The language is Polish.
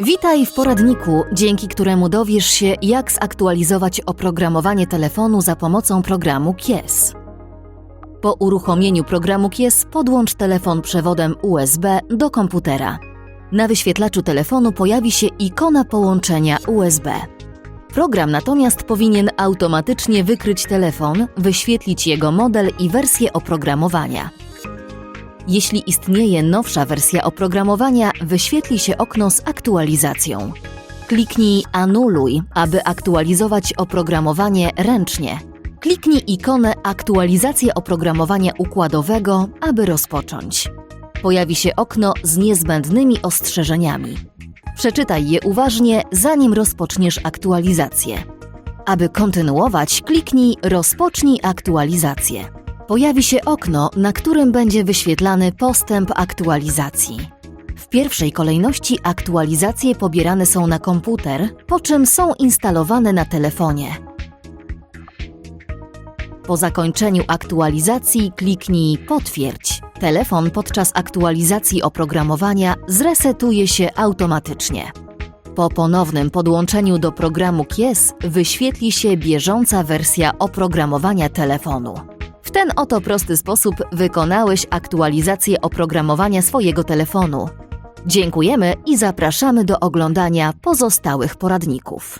Witaj w poradniku, dzięki któremu dowiesz się, jak zaktualizować oprogramowanie telefonu za pomocą programu Kies. Po uruchomieniu programu Kies podłącz telefon przewodem USB do komputera. Na wyświetlaczu telefonu pojawi się ikona połączenia USB. Program natomiast powinien automatycznie wykryć telefon, wyświetlić jego model i wersję oprogramowania. Jeśli istnieje nowsza wersja oprogramowania, wyświetli się okno z aktualizacją. Kliknij Anuluj, aby aktualizować oprogramowanie ręcznie. Kliknij ikonę Aktualizację oprogramowania układowego, aby rozpocząć. Pojawi się okno z niezbędnymi ostrzeżeniami. Przeczytaj je uważnie, zanim rozpoczniesz aktualizację. Aby kontynuować, kliknij Rozpocznij aktualizację. Pojawi się okno, na którym będzie wyświetlany postęp aktualizacji. W pierwszej kolejności aktualizacje pobierane są na komputer, po czym są instalowane na telefonie. Po zakończeniu aktualizacji kliknij Potwierdź. Telefon podczas aktualizacji oprogramowania zresetuje się automatycznie. Po ponownym podłączeniu do programu Kies wyświetli się bieżąca wersja oprogramowania telefonu. W ten oto prosty sposób wykonałeś aktualizację oprogramowania swojego telefonu. Dziękujemy i zapraszamy do oglądania pozostałych poradników.